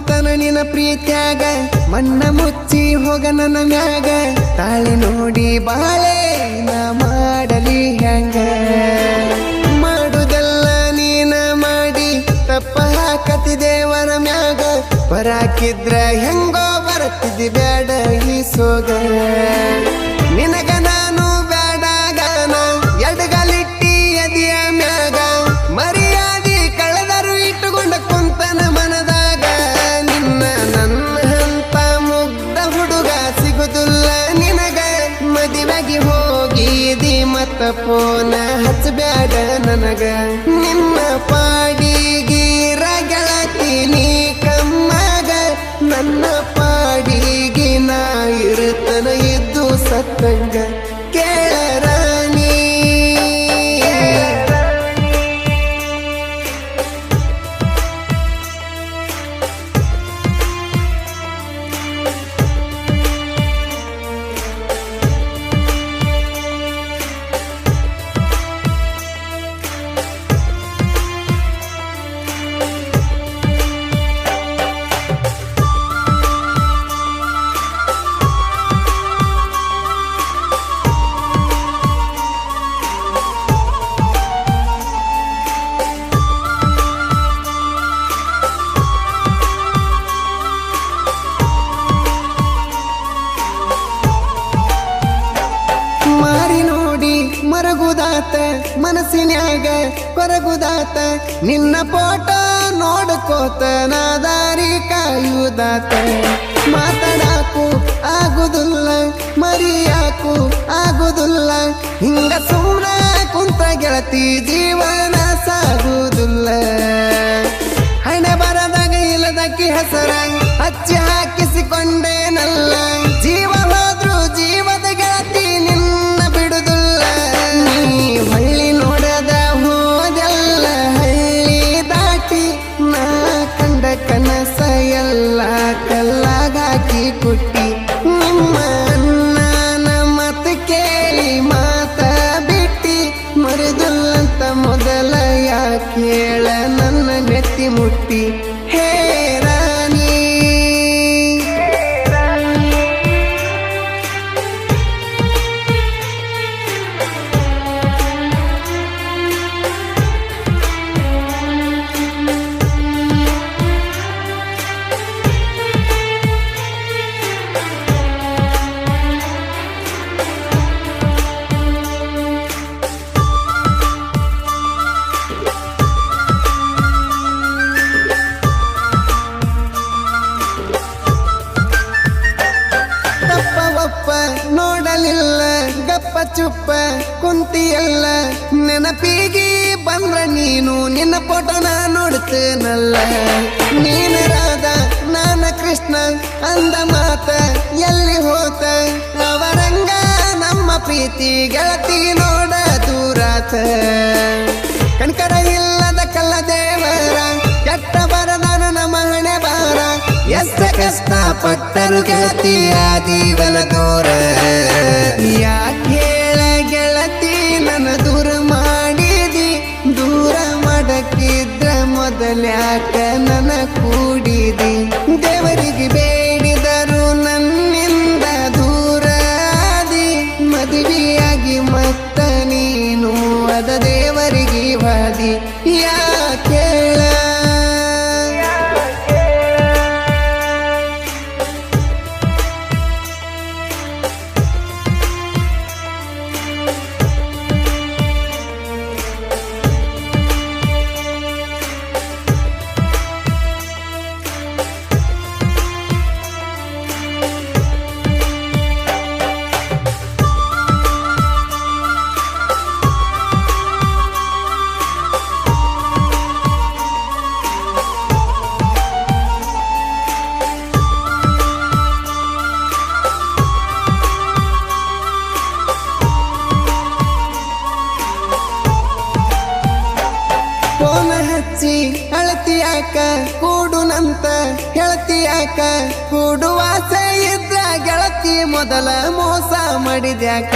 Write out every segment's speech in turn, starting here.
ಮುತ್ತುತನ ನಿನ ಪ್ರೀತ್ಯಾಗ, ಮಣ್ಣ ಮುಚ್ಚಿ ಹೋಗ ನನ್ನ ಮ್ಯಾಗ. ತಾಳಿ ನೋಡಿ ಬಾಳೆ, ನಾ ಮಾಡಲಿ ಹೆಂಗ ಮಾಡುದೆಲ್ಲ ನೀನ ಮಾಡಿ, ತಪ್ಪ ಹಾಕತಿ ದೇವರ ಮ್ಯಾಗ. ಬರಾಕಿದ್ರ ಹೆಂಗೋ ಬರತ್ತಿದ್ದಿ ಬೇಡ ಈ ಸೋಗ. ನಿನಗ ಫೋನ ಹಚ್ಚಬೇಡ ನನಗ. ನಿಮ್ಮ ಪಾಡಿಗೆ ಗೆಳತಿ ನೀ ಕಮ್ಮಗ. ನನ್ನ ಪಾಡಿಗೆ ನಾ ಇರುತ್ತನ ಇದ್ದು ಸತ್ತಂಗ. ಕೇಳರಾಣಿ ಮರಗುದಾತ ಮನಸ್ಸಿನ್ಯಾಗ ಕೊರಗುದಾತ ನಿನ್ನ ಫೋಟೋ ನೋಡ್ಕೋತ, ನಾ ದಾರಿ ಕಾಯುದಾತ ಮಾತಾಡಾಕು ಆಗುದಿಲ್ಲ ಮರಿಯಾಕು ಆಗುದಿಲ್ಲ. ಹಿಂಗ ಸುಮ್ನ ಕುಂತ ಗೆಳತಿ, ಜೀವನ ಸಾಗುದಿಲ್ಲ. ಯಾಕೇಳ ನನ್ನ ನೆತ್ತಿ ಮುಟ್ಟಿ. ನೋಡಲಿಲ್ಲ ಗಪ್ಪ ಚುಪ್ಪ ಕುಂತಿಯಲ್ಲ. ನೆನಪಿಗೆ ಬಂದ್ರ ನೀನು, ನಿನ್ನ ಫೋಟೋನ ನೋಡ್ತೇನಲ್ಲ. ನೀನ ರಾಧ ನಾನ ಕೃಷ್ಣ, ಅಂದ ಮಾತ ಎಲ್ಲಿ ಹೋತ? ಅವರಂಗ ನಮ್ಮ ಪ್ರೀತಿ ಗೆಳತಿ ನೋಡ ದೂರಾತ. ಕಣ್ಕರ ಇಲ್ಲದ ಎಷ್ಟ ಕಷ್ಟ ಪಟ್ಟರು ಗೆಳತಿ ಆದಿವಲ ದೂರ ಯಾಕೆ ಹೇಳ ಗೆಳತಿ, ನನ್ನ ದೂರ ಮಾಡಿದಿ? ದೂರ ಮಾಡಕ್ಕಿದ್ರ ಮೊದಲ್ಯಾಕ ನನ್ನ ಕೂಡಿದಿ. ದೇವರಿಗೆ ಅಳತಿಯಾಕ ಕೂಡುನಂತ ಹೇಳ್ತಿಯಾಕ ಕೂಡುವ ಆಸೆ ಇದ್ರ ಗೆಳತಿ ಮೊದಲ ಮೋಸ ಮಾಡಿದ್ಯಾಕ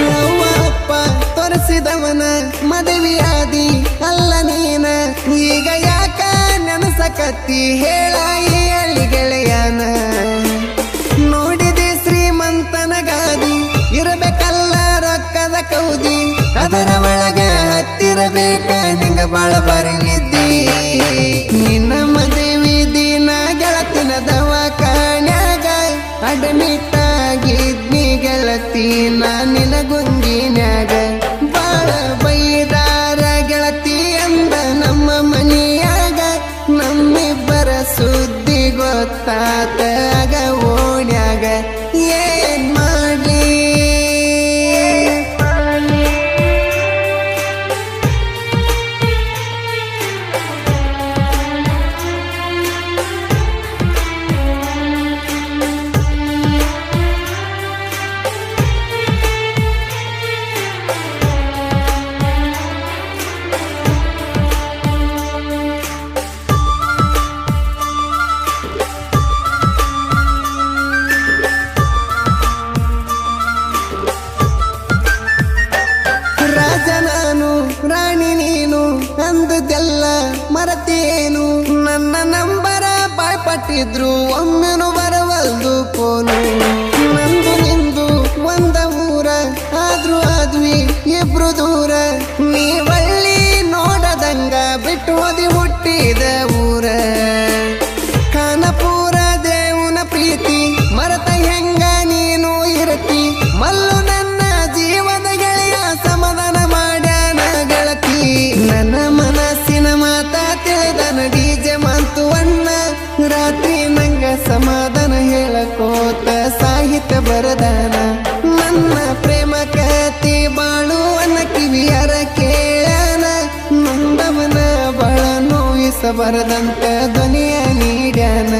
ನಮ್ಮ ಅಪ್ಪ ತೋರಿಸಿದವನ ಮದುವೆಯಾದಿ ಅಲ್ಲ ನೀನ. ಈಗ ಯಾಕ ನೆನಸಕತ್ತಿ ಹೇಳ ಎಲ್ಲಿ ಗೆಳೆಯನ? ನೋಡಿದೆ ಶ್ರೀಮಂತನ ಗಾದಿ ಇರಬೇಕಲ್ಲ ರೊಕ್ಕದ ಕೌದಿ. ಅದರ ಒಳಗ ಹತ್ತಿರಬೇಕ, ನಿಂಗ ಬಾಳ ಬರಲಿದ್ದಿ ಮರತೇನು ನನ್ನ ನಂಬರ ಬಾಯ್ಪಟ್ಟಿದ್ರು ಒಮ್ಮೆನು ಬರವಲ್ದು ಕೋನು. ನಂದು ನಿಂದು ಒಂದ ಊರ, ಆದ್ರೂ ಆದ್ವಿ ಇಬ್ರು ದೂರ. ನೀವಳ್ಳಿ ನೋಡದಂಗ ಬಿಟ್ಟು ಓದಿ ಹುಟ್ಟಿದ ತಿಳಿದನ ಡಿಜೆ ಮಂತು ಅಣ್ಣ. ರಾತ್ರಿ ನಂಗ ಸಮಾಧಾನ ಹೇಳಕೋತ ಸಾಹಿತ್ಯ ಬರದಾನ. ನನ್ನ ಪ್ರೇಮ ಕತಿ ಬಾಳುವನ ಕಿವಿಯರ ಕೇಳನ ನೊಂದವನ ಬಳ ಧ್ವನಿಯ ಧ್ವನಿ